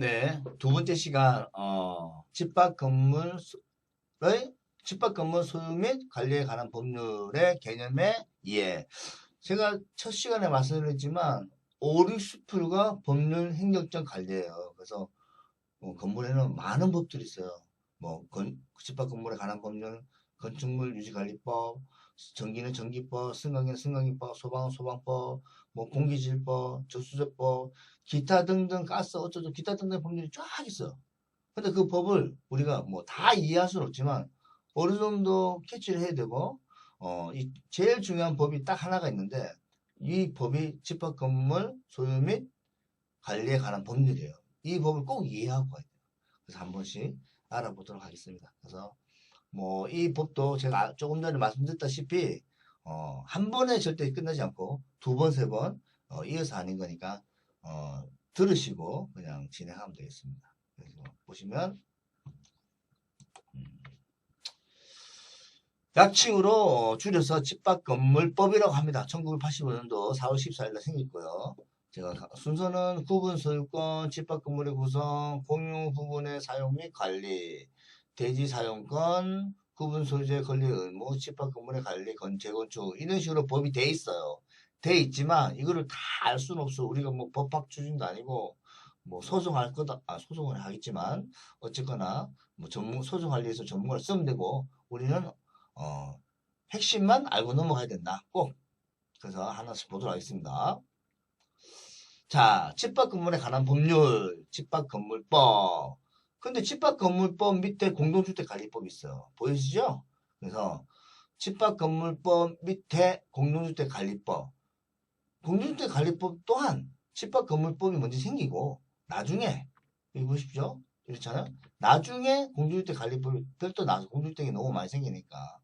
네, 두 번째 시간, 어, 집합 건물의, 집합 건물 소유 및 관리에 관한 법률의 개념의 이해. 제가 첫 시간에 말씀드렸지만, 5, 60%가 법률 행정적 관리예요. 그래서, 뭐 건물에는 많은 법들이 있어요. 뭐, 건, 집합 건물에 관한 법률, 건축물 유지관리법, 전기는 전기법, 승강기는 승강기법, 소방은 소방법, 뭐 공기질법, 적수제법, 기타 등등 가스 어쩌고 기타 등등 법률이 쫙 있어요. 근데 그 법을 우리가 뭐 다 이해할 수는 없지만 어느 정도 캐치를 해야 되고 어, 이 제일 중요한 법이 딱 하나가 있는데 이 법이 집합 건물 소유 및 관리에 관한 법률이에요. 이 법을 꼭 이해하고 가야 돼요. 그래서 한 번씩 알아보도록 하겠습니다. 그래서 뭐 이 법도 제가 조금 전에 말씀드렸다시피 어, 한 번에 절대 끝나지 않고 두 번, 세 번 어, 이어서 하는 거니까 어, 들으시고 그냥 진행하면 되겠습니다. 그래서 보시면 음, 약칭으로 어, 줄여서 집합건물법이라고 합니다. 1985년도 4월 14일에 생겼고요. 제가 가- 순서는 구분 소유권, 집합건물의 구성, 공유 부분의 사용 및 관리, 대지 사용권, 구분 소유자의 권리 의무, 집합 건물의 관리, 건, 재건축 이런 식으로 법이 돼 있어요. 돼 있지만 이거를 다 알 수는 없어. 우리가 뭐 법학 추진도 아니고 뭐 소송할 거다, 아, 소송을 하겠지만 어쨌거나 뭐 전문 소송할 위해서 전문가를 쓰면 되고 우리는 어, 핵심만 알고 넘어가야 된다. 꼭 그래서 하나씩 보도록 하겠습니다. 자, 집합 건물에 관한 법률, 집합 건물법. 근데 집합건물법 밑에 공동주택관리법이 있어요. 보이시죠? 그래서 집합건물법 밑에 공동주택관리법. 공동주택관리법 또한 집합건물법이 먼저 생기고 나중에 여기 보십시오. 이렇잖아요. 나중에 공동주택 관리법이 별도 나서 공동주택이 너무 많이 생기니까.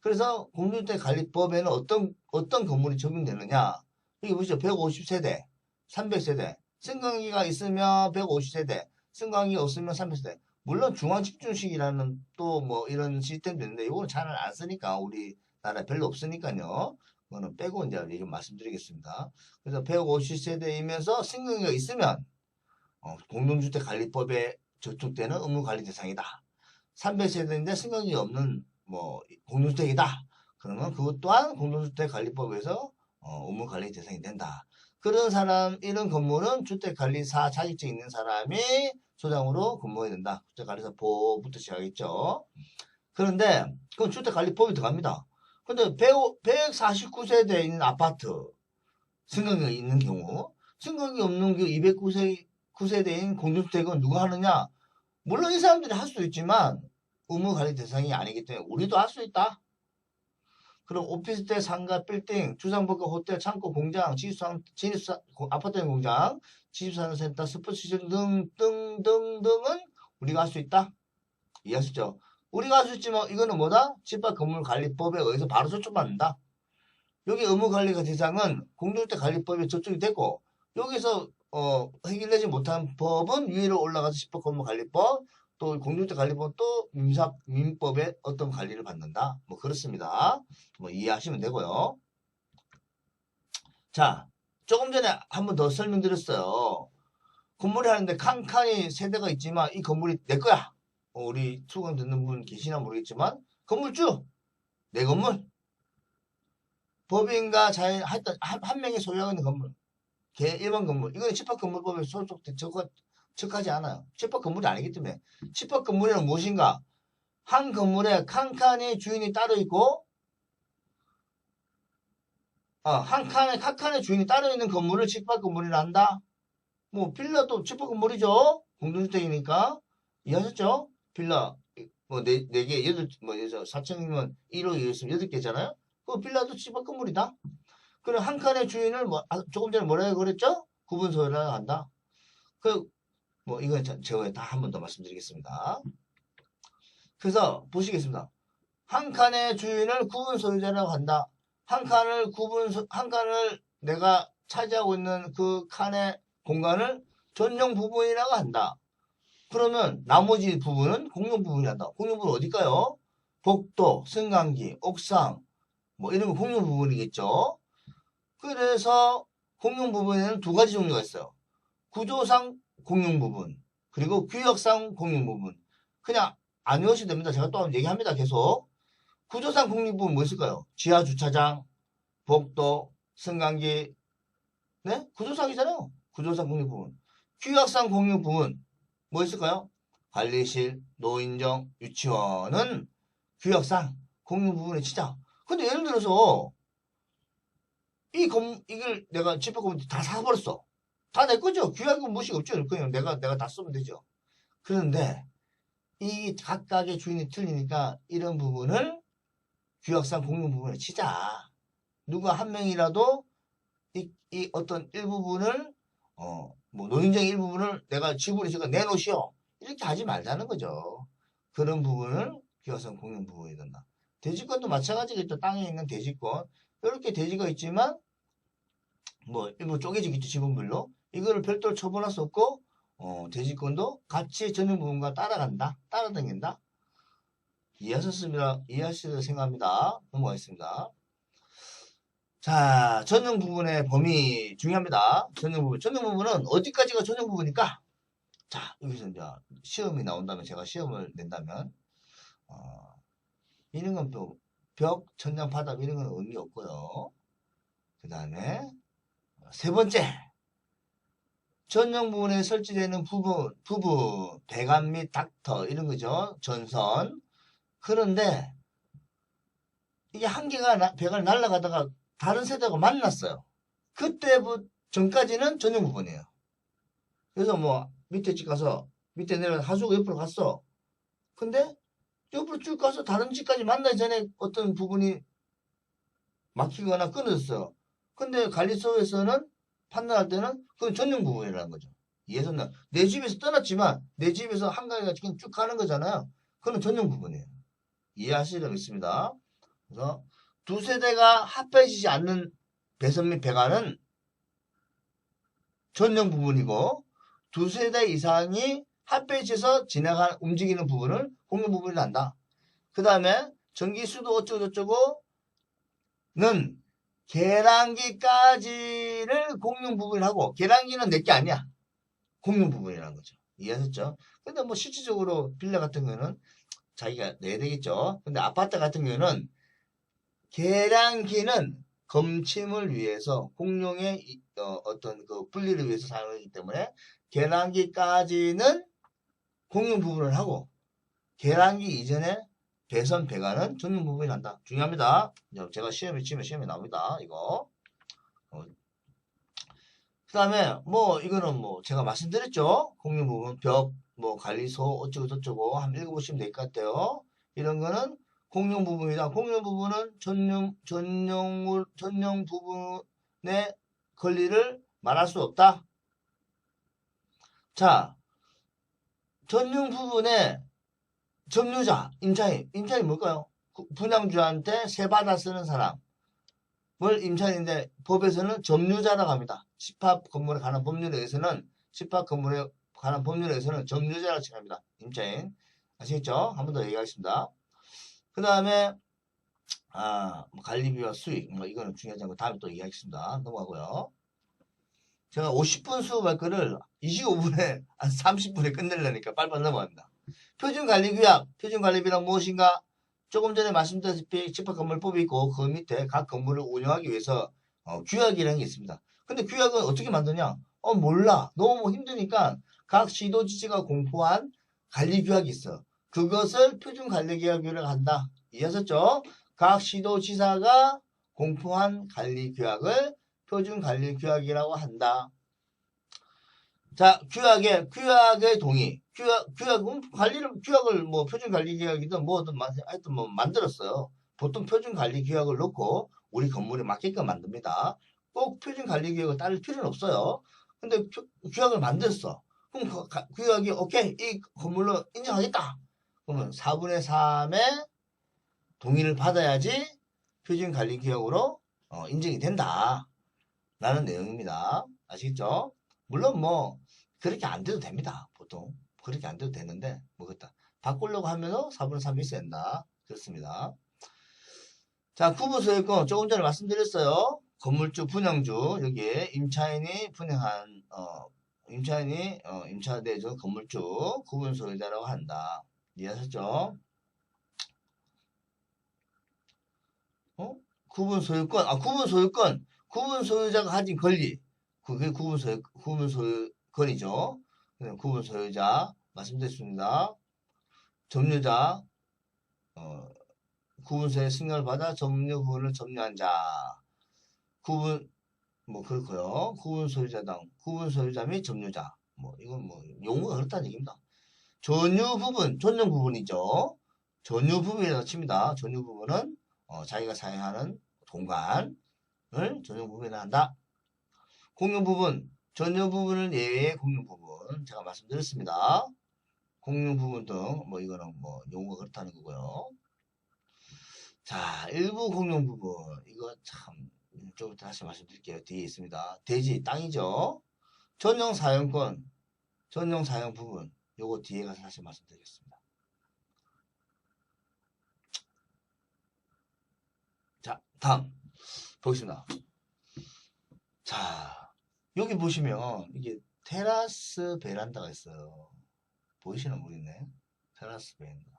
그래서 공동주택 관리법에는 어떤 어떤 건물이 적용되느냐? 여기 보시죠. 150세대, 300세대. 승강기가 있으면 150세대, 승강기 없으면 300세대. 물론 중앙집중식이라는 또 뭐 이런 시스템도 있는데 이거는 잘 안 쓰니까 우리나라 별로 없으니까요. 그거는 빼고 이제 얘기 말씀드리겠습니다. 그래서 150세대이면서 승강기가 있으면 어, 공동주택관리법에 저촉되는 의무관리 대상이다. 300세대인데 승강기가 없는 뭐 공동주택이다. 그러면 그것 또한 공동주택관리법에서 어, 의무관리 대상이 된다. 그런 사람, 이런 건물은 주택관리사 자격증 있는 사람이 소장으로 근무해야 된다. 주택관리사 보부터 시작하겠죠. 그런데 그건 주택관리법이 들어갑니다. 근데 149세대에 있는 아파트 승강기가 있는 경우 승강기 없는 그 209세 9세대인 공동주택은 누가 하느냐? 물론 이 사람들이 할 수도 있지만 의무관리 대상이 아니기 때문에 우리도 할 수 있다. 그럼 오피스텔, 상가, 빌딩, 주상복합 호텔, 창고, 공장, 지주상, 진입사, 아파트형 공장, 지주산업센터, 스포츠시설 등, 등, 등, 등은 우리가 할 수 있다. 이해하셨죠? 우리가 할 수 있지만 이거는 뭐다? 집합건물관리법에 의해서 바로 저촉받는다. 여기 의무관리가 대상은 공동주택관리법에 저촉이 되고 여기서 어, 해결되지 못한 법은 위로 올라가서 집합건물관리법 또 공동주택관리법 또 민사 민법의 어떤 관리를 받는다. 뭐 그렇습니다. 뭐 이해하시면 되고요. 자, 조금 전에 한 번 더 설명드렸어요. 건물이 하는데 칸칸이 세대가 있지만 이 건물이 내 거야. 어, 우리 수강 듣는 분 계시나 모르겠지만 건물주 내 건물 법인과 자연 하여튼 한, 한 명이 소유하고 있는 건물 개 일반 건물 이거는 집합건물법에 소속돼 적하, 적하지 않아요. 집합 건물이 아니기 때문에 집합 건물이란 무엇인가? 한 건물에 칸칸이 주인이 따로 있고 어, 한 칸에 각 칸에 주인이 따로 있는 건물을 집합 건물이라 한다. 뭐 빌라도 집합 건물이죠. 공동주택이니까 이해하셨죠? 빌라 뭐 네 네 개 여덟 뭐 여섯 4층이면 1호 2호 여덟 개잖아요. 그 빌라도 집합 건물이다. 그럼 한 칸의 주인을 뭐 아, 조금 전에 뭐라고 그랬죠? 구분 소유라 한다. 그 뭐 이건 저- 제가 다한 번 더 말씀드리겠습니다. 그래서 보시겠습니다. 한 칸의 주인을 구분 소유자라고 한다. 한 칸을 구분 소- 한 칸을 내가 차지하고 있는 그 칸의 공간을 전용 부분이라고 한다. 그러면 나머지 부분은 공용 부분이란다. 공용 부분 어딜까요? 복도, 승강기, 옥상 뭐 이런 거 공용 부분이겠죠. 그래서 공용 부분에는 두 가지 종류가 있어요. 구조상 공용 부분, 그리고 구역상 공유 부분. 그냥 안 외우셔도 됩니다. 제가 또 얘기합니다. 계속. 구조상 공유 부분 뭐 있을까요? 지하 주차장, 복도, 승강기. 네? 구조상이잖아요. 구조상 공유 부분. 규약상 공유 부분 뭐 있을까요? 관리실, 노인정, 유치원은 규약상 공유 부분에 치자. 근데 예를 들어서 이 건, 이걸 내가 집합금을 다 사버렸어. 다 내 거죠. 규약은 무시 없죠. 그냥 내가, 내가 다 쓰면 되죠. 그런데 이 각각의 주인이 틀리니까 이런 부분을 규약상 공유 부분에 치자. 누가 한 명이라도 이, 이 어떤 일부분을 어, 뭐 노인정 일부분을 내가 지불이 있으니까 내놓으시오. 이렇게 하지 말자는 거죠. 그런 부분을 규약상 공유 부분이 된다. 대지권도 마찬가지겠죠. 땅에 있는 대지권. 이렇게 대지가 있지만 뭐 일부 쪼개지겠죠. 지분별로. 이거를 별도로 처분할 수 없고 어, 대지권도 같이 전용 부분과 따라간다. 따라다닌다. 이해하셨습니다. 이해하시리라 생각합니다. 넘어가겠습니다. 자, 전용 부분의 범위 중요합니다. 전용 부분. 전용 부분은 어디까지가 전용 부분일까? 자, 여기서 이제 시험이 나온다면, 제가 시험을 낸다면, 어, 이런 건 또, 벽, 천장, 바닥, 이런 건 의미 없고요. 그 다음에, 세 번째. 전용 부분에 설치되는 부분, 부분, 배관 및 닥터, 이런 거죠. 전선. 그런데, 이게 한 개가 나- 배관이 날아가다가 다른 세대가 만났어요. 그때부터 전까지는 전용 부분이에요. 그래서 뭐 밑에 집 가서 밑에 내려 하수구 옆으로 갔어. 근데 옆으로 쭉 가서 다른 집까지 만나기 전에 어떤 부분이 막히거나 끊어졌어요. 근데 관리소에서는 판단할 때는 그건 전용 부분이라는 거죠. 이해했나? 내 집에서 떠났지만 내 집에서 한가위가 지금 쭉 가는 거잖아요. 그건 전용 부분이에요. 이해하시려고 있습니다. 그래서 두 세대가 합해지지 않는 배선 및 배관은 전용 부분이고 두 세대 이상이 합해져서 지나가 움직이는 부분을 공용 부분이 난다. 그 다음에 전기 수도 어쩌고저쩌고는 계량기까지를 공용 부분이라고 계량기는 내게 아니야. 공용 부분이라는 거죠. 이해하셨죠? 근데 뭐 실질적으로 빌라 같은 경우는 자기가 내야 되겠죠. 근데 아파트 같은 경우는 계량기는 검침을 위해서 공룡의 이- 어, 어떤 그 분리를 위해서 사용하기 때문에 계량기까지는 공용 부분을 하고 계량기 이전에 배선 배관은 전용 부분이 난다. 중요합니다. 제가 시험에 치면 시험에 나옵니다. 이거. 그 다음에 뭐 이거는 뭐 제가 말씀드렸죠. 공용 부분 벽, 뭐 관리소 어쩌고 저쩌고 한번 읽어보시면 될 것 같아요. 이런 거는 공용 부분이다. 공용 부분은 전용, 전용, 전용 부분의 권리를 말할 수 없다. 자, 전용 부분의 점유자, 임차인. 임차인이 뭘까요? 그 분양주한테 세 받아 쓰는 사람을 임차인인데 법에서는 점유자라고 합니다. 집합 건물에 관한 법률에 의해서는 집합 건물에 관한 법률에 의해서는 점유자라고 칭합니다. 임차인. 아시겠죠? 한 번 더 얘기하겠습니다. 그 다음에 아, 뭐 관리비와 수익 뭐 이거는 중요하지 않고 다음에 또 얘기하겠습니다. 넘어가고요. 제가 50분 수업 할 거를 25분에 한 30분에 끝내려니까 빨리빨리 넘어갑니다. 표준관리규약, 표준관리비란 무엇인가? 조금 전에 말씀드렸다시피 집합건물법이 있고 그 밑에 각 건물을 운영하기 위해서 어, 규약이라는 게 있습니다. 근데 규약은 어떻게 만드냐? 어 몰라. 너무 힘드니까 각 시도지치가 공포한 관리규약이 있어. 그것을 표준관리계약으로 한다. 이해하셨죠? 각 시도지사가 공포한 관리규약을 표준관리규약이라고 한다. 자, 규약의, 규약의 동의. 규약, 규약은 관리를, 규약을 뭐 표준 관리 규약이든 뭐든 마- 하여튼 뭐 만들었어요. 보통 표준 관리 규약을 넣고 우리 건물에 맞게끔 만듭니다. 꼭 표준 관리 규약을 따를 필요는 없어요. 근데 표- 규약을 만들었어. 그럼 규약이 오케이, 이 건물로 인정하겠다. 그러면 4분의 3의 동의를 받아야지 표준 관리 규약으로 어, 인정이 된다. 라는 내용입니다. 아시겠죠? 물론 뭐 그렇게 안 돼도 됩니다. 보통 그렇게 안 돼도 되는데 뭐 그렇다. 바꾸려고 하면은 4분의 3이 있어야 된다. 그렇습니다. 자, 구분 소유권 조금 전에 말씀드렸어요. 건물주, 분양주 여기에 임차인이 분양한 어, 임차인이 어, 임차 내저 건물주 구분 소유자라고 한다. 이해하셨죠? 어? 구분 소유권, 아 구분 소유권, 구분 소유자가 가진 권리, 그게 구분 소유 구분 소유권이죠. 네, 구분 소유자 말씀드렸습니다. 점유자, 어, 구분소의 승인을 받아 점유 부분을 점유한 자, 구분 뭐 그렇고요. 구분 소유자당, 구분 소유자 및 점유자. 뭐 이건 뭐 용어가 그렇다는 얘기입니다. 전유 부분, 전용 부분이죠. 전유 부분이라고 칩니다. 전유 부분은 어, 자기가 사용하는 공간을 전용 부분이라 한다. 공용 부분, 전유 부분은 예외의 공용 부분. 제가 말씀드렸습니다. 공용 부분 등 뭐 이거는 뭐 용어가 그렇다는 거고요. 자, 일부 공용 부분 이거 참 좀 다시 말씀드릴게요. 뒤에 있습니다. 대지 땅이죠. 전용 사용권, 전용 사용 부분 요거 뒤에 가서 다시 말씀드리겠습니다. 자, 다음 보겠습니다. 자, 여기 보시면 이게 테라스 베란다가 있어요. 보이시나 모르겠네. 테라스 베란다.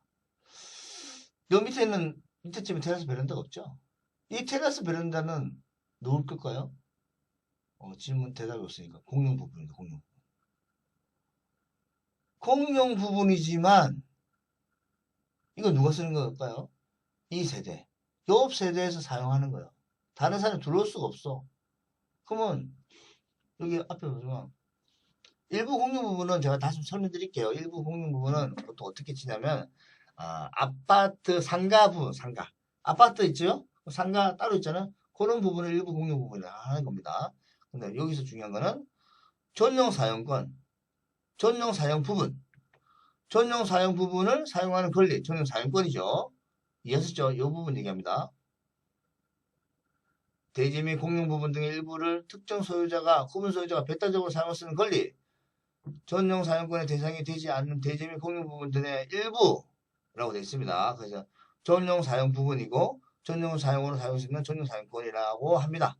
요 밑에는 밑에쯤에 테라스 베란다가 없죠? 이 테라스 베란다는 누울 걸까요? 어, 질문 대답이 없으니까 공용 부분입니다. 공용 부분. 공용 부분이지만 이거 누가 쓰는 걸까요? 이 세대, 옆 세대에서 사용하는 거예요. 다른 사람이 들어올 수가 없어. 그러면 여기 앞에 보시면 일부 공용 부분은 제가 다시 설명드릴게요. 일부 공용 부분은 보통 어떻게 치냐면 아, 아파트 상가 부분, 상가. 아파트 있죠? 상가 따로 있잖아요. 그런 부분을 일부 공용 부분이라 하는 겁니다. 근데 여기서 중요한 거는 전용 사용권, 전용 사용 부분, 전용 사용 부분을 사용하는 권리, 전용 사용권이죠. 이해하셨죠? 이 부분 얘기합니다. 대지 및 공용 부분 등의 일부를 특정 소유자가, 구분 소유자가 배타적으로 사용할 수 있는 권리, 전용 사용권의 대상이 되지 않는 대지 및 공용 부분 등의 일부라고 되어 있습니다. 그래서 전용 사용 부분이고 전용 사용으로 사용할 수 있는 전용 사용권이라고 합니다.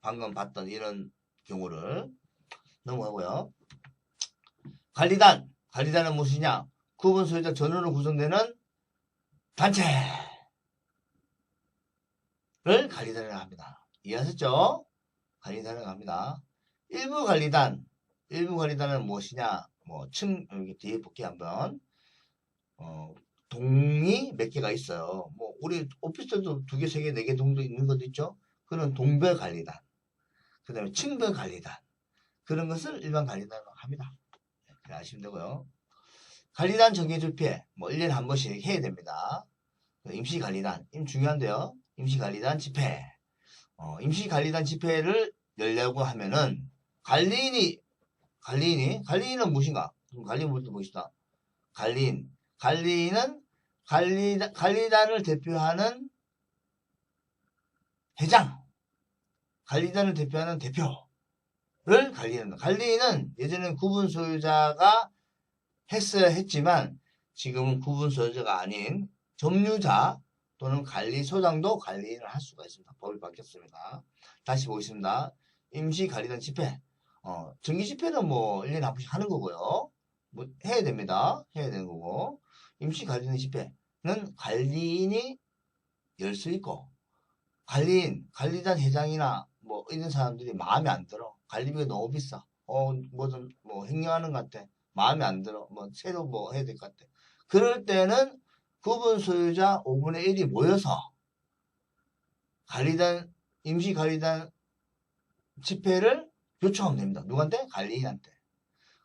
방금 봤던 이런 경우를 넘어가고요. 관리단, 관리단은 무엇이냐? 구분 소유자 전원으로 구성되는 단체 를 관리단이라고 합니다. 이해하셨죠? 관리단이라고 합니다. 일부 관리단, 일부 관리단은 무엇이냐? 뭐, 층, 여기 뒤에 볼게요, 한번. 어, 동이 몇 개가 있어요. 뭐, 우리 오피스텔도 두 개, 세 개, 네 개 정도 있는 것도 있죠? 그는 동별 관리단. 그 다음에 층별 관리단. 그런 것을 일반 관리단으로 합니다. 네, 아시면 되고요. 관리단 정기주폐, 뭐, 1년에 한 번씩 해야 됩니다. 임시 관리단, 임 중요한데요. 임시관리단 집회. 어, 임시관리단 집회를 열려고 하면은, 관리인이, 관리인이, 관리인은 무엇인가? 관리인 뭘또 보겠습니다. 관리인. 관리인은 관리단, 관리단을 대표하는 회장. 관리단을 대표하는 대표를 관리인다. 관리인은 예전에는 구분 소유자가 했어야 했지만 지금은 구분 소유자가 아닌 점유자 또는 관리소장도 관리인을 할 수가 있습니다. 법이 바뀌었습니다. 다시 보겠습니다. 임시관리단 집회. 어, 정기 집회는 뭐 1년에 한 번씩 하는 거고요. 뭐 해야 됩니다. 해야 되는 거고. 임시관리단 집회는 관리인이 열 수 있고 관리인, 관리단 회장이나 뭐 이런 사람들이 마음에 안 들어. 관리비가 너무 비싸. 어, 뭐 좀 뭐 횡령하는 것 같아. 마음에 안 들어. 뭐 새로 뭐 해야 될 것 같아. 그럴 때는 구분 소유자 5분의 1이 모여서 관리단 임시 관리단 집회를 요청하면 됩니다. 누구한테? 관리인한테.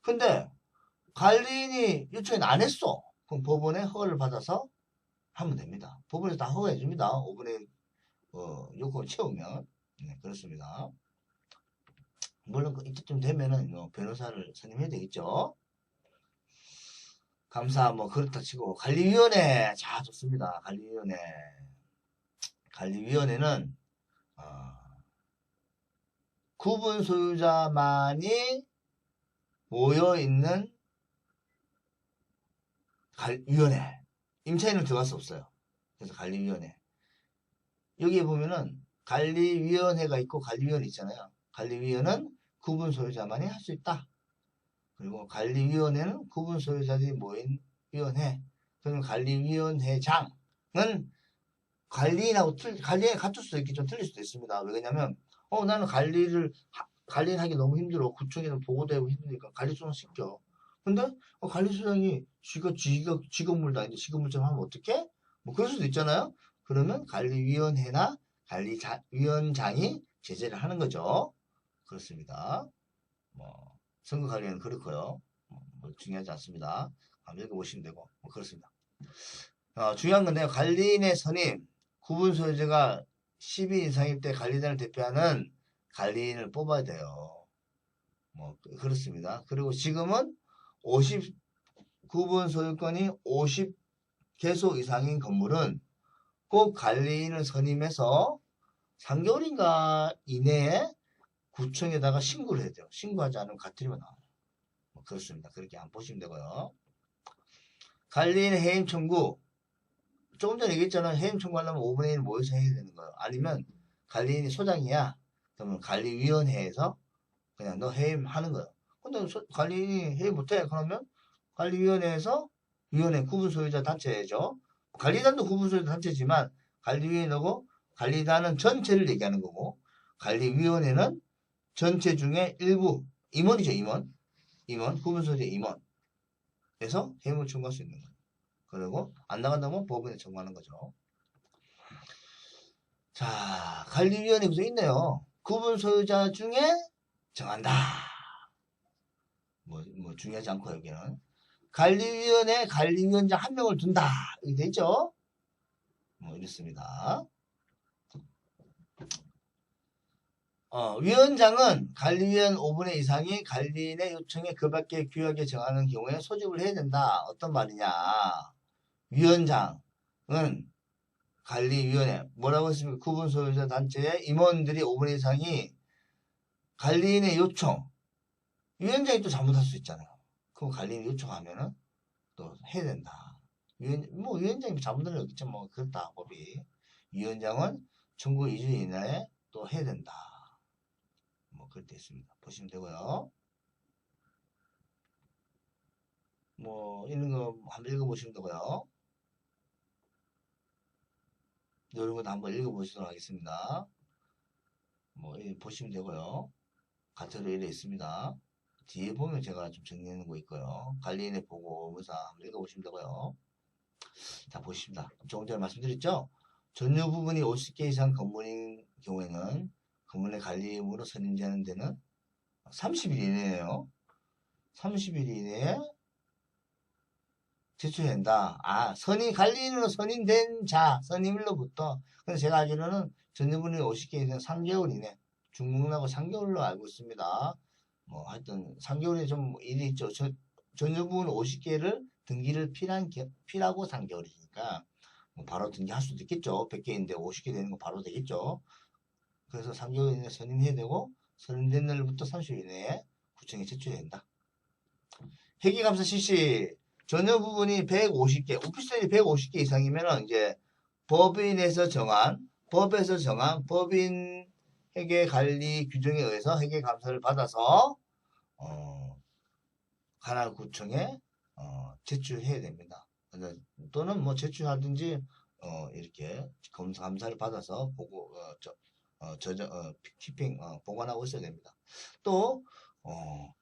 근데 관리인이 요청을 안 했어. 그럼 법원에 허가를 받아서 하면 됩니다. 법원에서 다 허가해 줍니다. 5분의 1 어, 요건을 채우면 네, 그렇습니다. 물론 그 이때쯤 되면은 어, 변호사를 선임해야 되겠죠. 감사 뭐 그렇다 치고 관리위원회 자 좋습니다. 관리위원회 관리위원회는 어, 구분 소유자만이 모여 있는 위원회 임차인은 들어갈 수 없어요. 그래서 관리위원회 여기에 보면은 관리위원회가 있고 관리위원 있잖아요. 관리위원은 구분 소유자만이 할 수 있다. 그리고 관리위원회는 구분 소유자들이 모인 위원회. 그러면 관리위원회장은 관리인하고 틀, 관리에 갖출 수도 있겠죠. 틀릴 수도 있습니다. 왜냐면, 어, 나는 관리를, 하- 관리를 하기 너무 힘들어. 구청에는 보고되고 힘드니까 관리수당 시켜. 근데, 어, 관리수당이 쥐가, 쥐가, 쥐건물도 아닌데 쥐건물처럼 하면 어떡해? 뭐, 그럴 수도 있잖아요. 그러면 관리위원회나 관리위원장이 제재를 하는 거죠. 그렇습니다. 뭐, 선거 관리는 그렇고요. 뭐, 뭐 중요하지 않습니다. 한번 읽어보시면 되고, 뭐, 그렇습니다. 어, 중요한 건데요. 관리인의 선임, 구분 소유자가 10인 이상일 때 관리단을 대표하는 관리인을 뽑아야 돼요. 뭐, 그- 그렇습니다. 그리고 지금은 50, 구분 소유권이 50 개소 이상인 건물은 꼭 관리인을 선임해서 3개월인가 이내에 구청에다가 신고를 해야 돼요. 신고하지 않으면 가트리가 나와요. 뭐 그렇습니다. 그렇게 안 보시면 되고요. 관리인 해임 청구. 조금 전에 얘기했잖아요. 해임 청구하려면 5분의 1 모여서 해야 되는 거예요. 아니면 관리인이 소장이야. 그러면 관리위원회에서 그냥 너 해임하는 거예요. 근데 소- 관리인이 해임 못해. 그러면 관리위원회에서 위원회 구분 소유자 단체죠. 관리단도 구분 소유자 단체지만 관리위원회고 관리단은 전체를 얘기하는 거고 관리위원회는 전체 중에 일부 임원이죠 임원 임원 구분 소유자 임원에서 해임을 청구할 수 있는 거예요. 그리고 안 나간다면 법원에 청구하는 거죠. 자 관리위원회 구조 있네요. 구분 소유자 중에 정한다. 뭐, 뭐 중요하지 않고 여기는 관리위원회 관리위원장 한 명을 둔다. 이게 되죠? 뭐 이렇습니다. 어, 위원장은 관리위원 5분의 이상이 관리인의 요청에 그 밖에 규약에 정하는 경우에 소집을 해야 된다. 어떤 말이냐. 위원장은 관리위원회, 뭐라고 했습니까? 구분 소유자 단체의 임원들이 5분의 이상이 관리인의 요청, 위원장이 또 잘못할 수 있잖아요. 그럼 관리인 요청하면은 또 해야 된다. 위원, 뭐 위원장이 잘못한 일 없겠죠. 뭐 그렇다 법이. 위원장은 청구 2주 이내에 또 해야 된다. 뭐 그렇게 있습니다. 보시면 되고요. 뭐 있는 거 한번 읽어보시면 되고요. 이런 것도 한번 읽어보시도록 하겠습니다. 뭐이 보시면 되고요. 가태로 이래 있습니다. 뒤에 보면 제가 좀 정리해 놓은 거 있고요. 관리인의 보고 문서 한번 읽어보시면 되고요. 자, 보십니다. 조금 전에 말씀드렸죠? 전유 부분이 50개 이상 건물인 경우에는 건물의 관리임으로 선임되는 데는 30일 이내에요. 30일 이내에 제출된다. 아, 선임, 관리인으로 선임된 자, 선임일로부터. 근데 제가 알기로는 전유분이 50개 이상 3개월 이내. 중국하고 3개월로 알고 있습니다. 뭐, 하여튼, 3개월에 좀 일이 있죠. 전, 전유분 50개를 등기를 필한, 게- 필하고 3개월이니까, 뭐 바로 등기할 수도 있겠죠. 100개인데 50개 되는 거 바로 되겠죠. 그래서 3개월 이내 선임해야 되고, 선임된 날부터 30일 이내에 구청에 제출해야 된다. 회계감사 실시, 전혀 부분이 150개, 오피스텔이 150개 이상이면은 이제 법인에서 정한, 법에서 정한 법인 회계 관리 규정에 의해서 회계 감사를 받아서, 어, 관할 구청에, 어, 제출해야 됩니다. 또는 뭐 제출하든지, 어, 이렇게 검사, 감사를 받아서 보고, 어, 저, 어, 저장, 어, 키핑, 어, 보관하고 있어야 됩니다. 또, 어,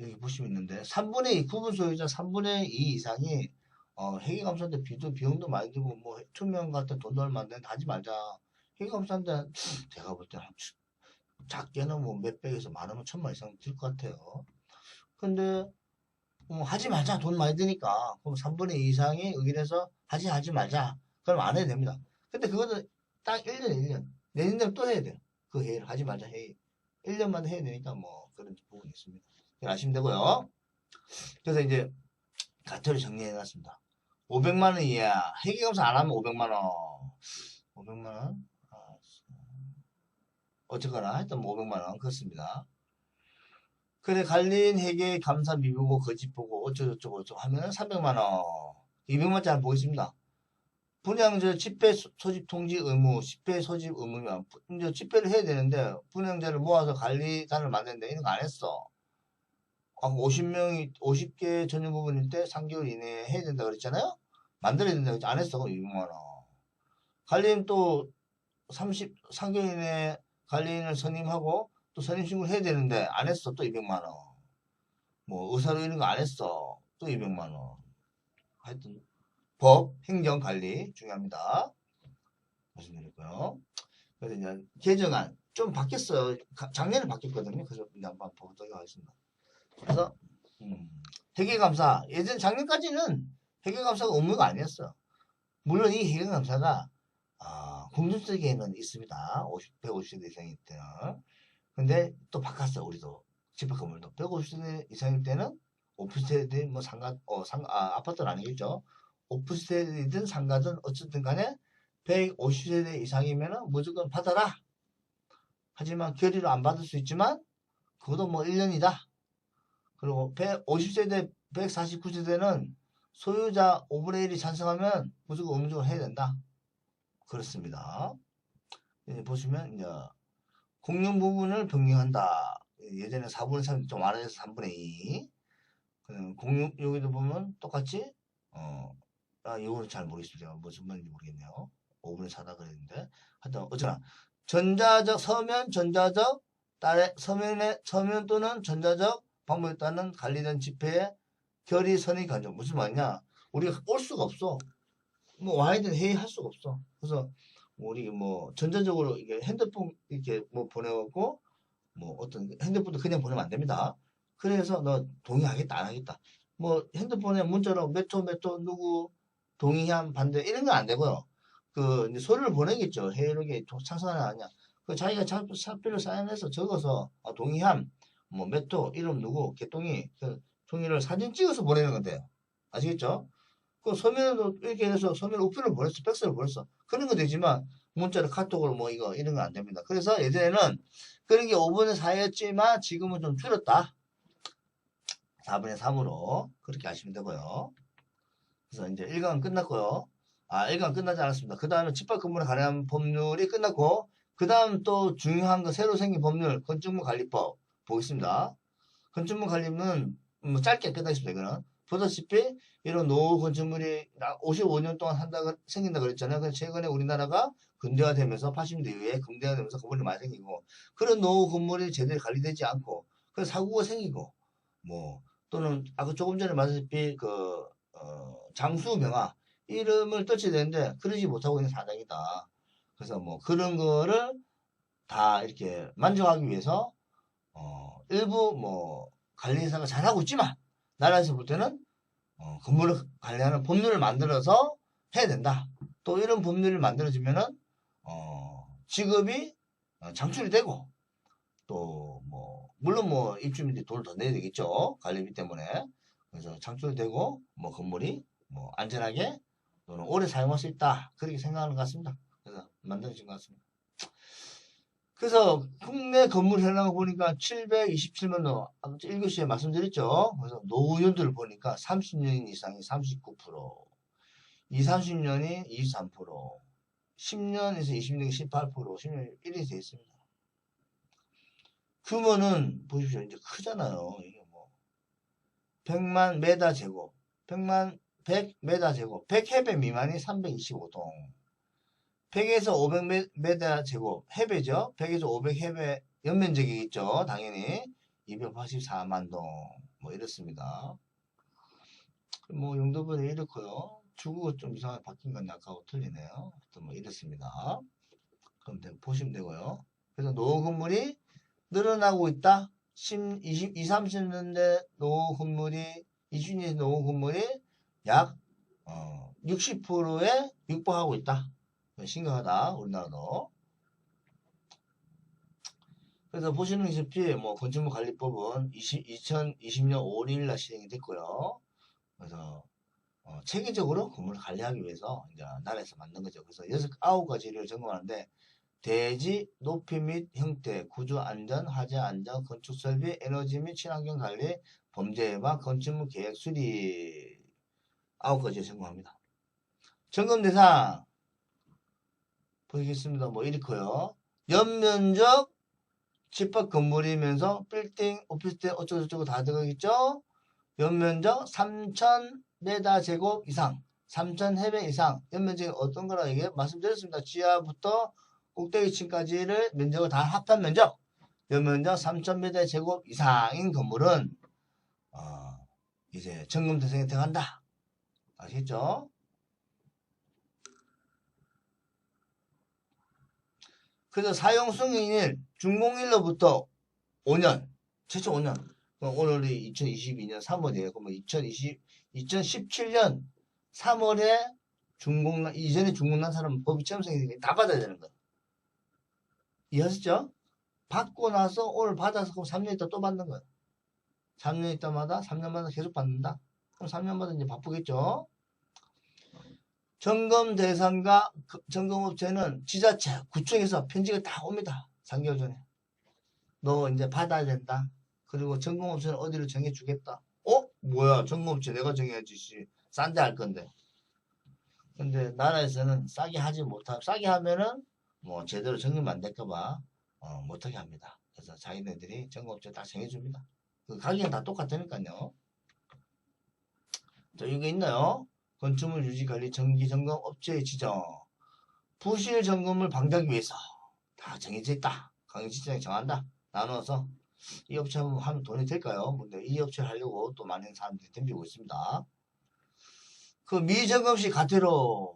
여기 보시면 있는데 3분의 2 구분 소유자 3분의 2 이상이 어, 회계 감사인데 비도 비용도 많이 들고 뭐 투명 같은 돈도 얼마 안 되는데 하지 말자. 회계 감사인데 제가 볼 때는 작게는 뭐 몇백에서 많으면 천만 이상 들 것 같아요. 근데 뭐 하지 말자 돈 많이 드니까 그럼 3분의 2 이상이 의견해서 하지 하지 말자 그럼 안 해도 됩니다. 근데 그거는 딱 1년 1년 내년에 또 해야 돼요. 그 회의를 하지 말자 회의 1년만 해야 되니까 뭐 그런 부분이 있습니다. 아시면 되고요. 그래서 이제 가태를 정리해 놨습니다. 500만 원 이하 회계감사 안 하면 500만 원. 500만 원. 아, 어쨌거나 하여튼 뭐 500만 원 그렇습니다. 그래 관리인 회계 감사 미보고 거짓 보고 어쩌고저쩌고 어쩌고 하면 300만 원. 200만짜리 한번 보겠습니다. 분양자 집회 소- 소집 통지 의무, 집회 소집 의무면 부- 이제 집회를 해야 되는데 분양자를 모아서 관리단을 만드는데 이런 거 안 했어. 아까 50명이 50개 전용 부분일 때 3개월 이내에 해야 된다 그랬잖아요. 만들어야 된다 그랬지 안 했어. 그럼 200만 원. 관리인 또 30, 3개월 이내에 관리인을 선임하고 또 선임 신고를 해야 되는데 안 했어. 또 200만 원. 뭐 의사로 이런 거 안 했어. 또 200만 원. 하여튼 법, 행정 관리 중요합니다. 말씀드렸고요. 그래서 이제 개정안 좀 바뀌었어요. 가- 작년에 바뀌었거든요. 그래서 이제 한번 보도록 하겠습니다. 그래서 음, 회계감사 예전 작년까지는 회계감사가 의무가 아니었어. 물론 이 회계감사가 아, 공중적에는 있습니다. 50, 150세대 이상일 때는. 근데 또 바꿨어 우리도 집합 건물도 150세대 이상일 때는 오피스텔이든 뭐 상가 어 상 아, 아파트는 아니겠죠. 오피스텔이든 상가든 어쨌든 간에 150세대 이상이면은 무조건 받아라. 하지만 결의로 안 받을 수 있지만 그것도 뭐 1년이다. 그리고 150세대, 149세대는 소유자 5분의 1이 찬성하면 무조건 음주를 해야 된다. 그렇습니다. 예, 보시면 이제 공용 부분을 변경한다. 예전에 4분의 3이 좀 많아져서 3분의 2. 그 공용 여기도 보면 똑같이 어, 아, 이거는 잘 모르겠습니다. 무슨 말인지 모르겠네요. 5분의 4다 그랬는데. 하여튼 어쩌나 전자적 서면 전자적 딸의 서면에 서면 또는 전자적 방법에 따른 관리된 집회의 결의 선의 간접 무슨 말이냐? 우리가 올 수가 없어. 뭐 와야 되는 회의 할 수가 없어. 그래서 우리 뭐 전자적으로 이게 핸드폰 이렇게 뭐 보내갖고 뭐 어떤 핸드폰도 그냥 보내면 안 됩니다. 그래서 너 동의하겠다 안 하겠다. 뭐 핸드폰에 문자로 몇토몇토 누구 동의한 반대 이런 건 안 되고요. 그 서류를 보내겠죠. 회의록에 찬성하냐 아니냐. 그 자기가 자- 사표를 사인해서 적어서 아, 동의함 뭐몇호 이름 누구 개똥이 그 종이를 사진 찍어서 보내는 건데요. 아시겠죠? 그 서면으로 이렇게 해서 서면 우편을 보냈어. 팩스를 보냈어. 그런 건 되지만 문자로 카톡으로 뭐 이거 이런 건 안 됩니다. 그래서 예전에는 그런 게 5분의 4였지만 지금은 좀 줄었다. 4분의 3으로 그렇게 하시면 되고요 그래서 이제 1강은 끝났고요 아 1강 끝나지 않았습니다 그 다음에 집합 건물에 관한 법률이 끝났고 그 다음 또 중요한 거 새로 생긴 법률 건축물 관리법 보겠습니다. 건축물 관리는 뭐 짧게 끝나겠습니다. 이거는 보다시피 이런 노후 건축물이 55년 동안 한다 생긴다 그랬잖아요. 그래서 최근에 우리나라가 근대화되면서 80년대 이후에 근대화되면서 건물이 많이 생기고 그런 노후 건물이 제대로 관리되지 않고 그래서 사고가 생기고 뭐 또는 아까 조금 전에 말했다시피 그 어, 장수 명화 이름을 떨쳐야 되는데 그러지 못하고 있는 사장이다. 그래서 뭐 그런 거를 다 이렇게 만족하기 위해서 어, 일부 뭐 관리사가 잘하고 있지만 나라에서 볼 때는 어, 건물을 관리하는 법률을 만들어서 해야 된다. 또 이런 법률을 만들어지면은 어, 직업이 어, 창출이 되고 또 뭐 물론 뭐 입주민들이 돈을 더 내야 되겠죠 관리비 때문에 그래서 창출되고 뭐 건물이 뭐 안전하게 또는 오래 사용할 수 있다 그렇게 생각하는 것 같습니다. 그래서 만들어진 것 같습니다. 그래서 국내 건물 현황을 보니까 727만 호, 아까 1교시에 말씀드렸죠. 그래서 노후연도를 보니까 30년 이상이 39%, 20, 30년이 23%, 10년에서 20년이 18%, 10년 1이 돼 있습니다. 규모는 보십시오. 이제 크잖아요. 이게 뭐 100만 메다 제곱, 100만 100메다 제곱, 100해배 미만이 325동. 100에서 500m 제곱 해배죠. 100에서 500해배 연면적이 있죠. 당연히 284만 동 뭐 이렇습니다. 뭐 용도분이 이렇고요. 주구가 좀 이상하게 바뀐 건 아까하고 틀리네요. 하여튼 뭐 이렇습니다. 그럼 되- 보시면 되고요. 그래서 노후 건물이 늘어나고 있다. 10, 20, 20, 30년대 노후 건물이 20년 노후 건물이 약 어, 60%에 육박하고 있다. 심각하다 우리나라도. 그래서 보시는다시피 뭐 건축물 관리법은 20, 2020년 5월 1일 날 시행이 됐고요. 그래서 어, 체계적으로 건물을 관리하기 위해서 이제 나라에서 만든 거죠. 그래서 여섯 아홉 가지를 점검하는데 대지, 높이 및 형태, 구조 안전, 화재 안전, 건축 설비, 에너지 및 친환경 관리, 범죄 예방, 건축물 계획 수립 아홉 가지를 점검합니다. 점검 대상 보시겠습니다. 뭐 이렇고요. 연면적 집합 건물이면서 빌딩, 오피스텔 어쩌고저쩌고 다 들어가겠죠? 연면적 3,000m 제곱 이상, 3,000해배 이상, 연면적이 어떤 거라 이게 말씀드렸습니다. 지하부터 꼭대기층까지를 면적을 다 합한 면적, 연면적 3,000m 제곱 이상인 건물은 어, 이제 점검 대상에 들어간다. 아시겠죠? 그래서 사용 승인일 준공일로부터 5년, 최초 5년. 그럼 오늘이 2022년 3월이에요. 그러면 2020, 2017년 3월에 준공난, 이전에 준공난 사람은 법이 체험생이니까 다 받아야 되는 거예요. 이해하셨죠? 받고 나서 오늘 받아서 그럼 3년 있다 또 받는 거예요. 3년 있다마다, 3년마다 계속 받는다. 그럼 3년마다 이제 바쁘겠죠? 점검 대상과 그 점검업체는 지자체, 구청에서 편지가 다 옵니다. 3개월 전에. 너 이제 받아야 된다. 그리고 점검업체는 어디로 정해주겠다. 어? 뭐야? 점검업체 내가 정해야지. 씨. 싼데 할 건데. 근데 나라에서는 싸게 하지 못하 싸게 하면은 뭐 제대로 점검 안 될까봐 어, 못하게 합니다. 그래서 자기네들이 점검업체 딱 정해줍니다. 그 가격은 다 똑같으니까요. 자, 이거 있나요? 건축물 유지 관리 정기 점검 업체의 지정. 부실 점검을 방지하기 위해서 다 정해져 있다. 강의지장이 정한다. 나눠서 이 업체 하면, 하면 돈이 될까요? 근데 이 업체를 하려고 또 많은 사람들이 덤비고 있습니다. 그 미점검 시 가태료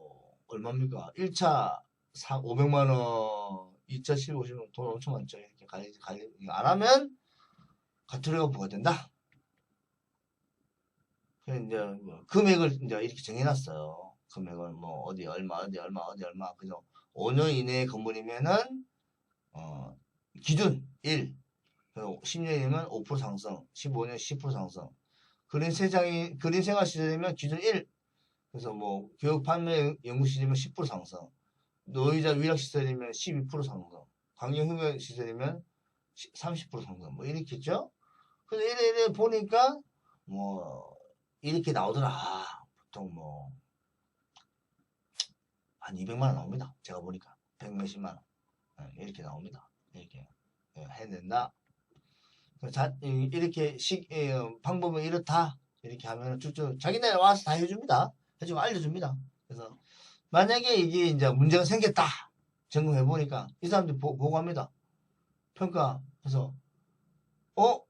얼마입니까? 1차 500만 원, 2차 750만 돈 엄청 많죠. 이렇게 관리, 관리, 안 하면 가태료가 부과된다. 그래서 이제 뭐 금액을 이제 이렇게 정해놨어요. 금액을 뭐 어디 얼마 어디 얼마 어디 얼마 그죠? 5년 이내의 건물이면은 어 기준 1 10년이면 5% 상승 15년 10% 상승 그린 세장이 그린 생활 시설이면 기준 1 그래서 뭐 교육 판매 연구 시설이면 10% 상승 노이자 위락 시설이면 12% 상승 환경 흉역 시설이면 30% 상승 뭐 이렇겠죠? 그래서 이래 이래 보니까 뭐 이렇게 나오더라. 아, 보통 뭐, 한 200만원 나옵니다. 제가 보니까. 100 몇십만원. 예, 이렇게 나옵니다. 이렇게. 자, 이- 이렇게 식, 예, 방법은 이렇다. 이렇게 하면 쭉쭉 자기네 와서 다 해줍니다. 해주고 알려줍니다. 그래서 만약에 이게 이제 문제가 생겼다. 점검해보니까 이 사람들이 보, 보고합니다. 평가. 그래서, 어?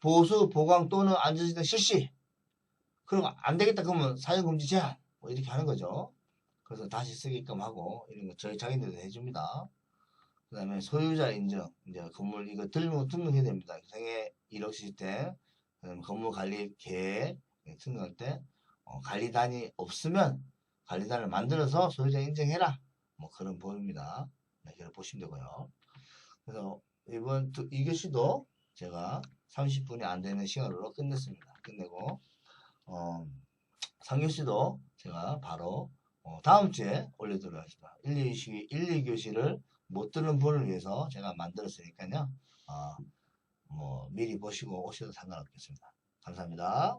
보수, 보강 또는 안전시설 실시. 그럼 안 되겠다 그러면 사용금지 제한 뭐 이렇게 하는 거죠. 그래서 다시 쓰게끔 하고 이런 거 저희 자기들도 해줍니다. 그 다음에 소유자 인증 이제 건물 이거 등록 등록해야 됩니다. 생애 1억 시스템 건물 관리 계획 등록할 때 어, 관리단이 없으면 관리단을 만들어서 소유자 인증해라 뭐 그런 법입니다. 네, 그렇게 보시면 되고요. 그래서 이번 2교시도 제가 30분이 안 되는 시간으로 끝냈습니다. 끝내고 어, 3교시도 제가 바로 어, 다음 주에 올려드리도록 하겠습니다. 1, 2교시, 1, 2교시를 못 듣는 분을 위해서 제가 만들었으니까요. 어, 뭐 미리 보시고 오셔도 상관없겠습니다. 감사합니다.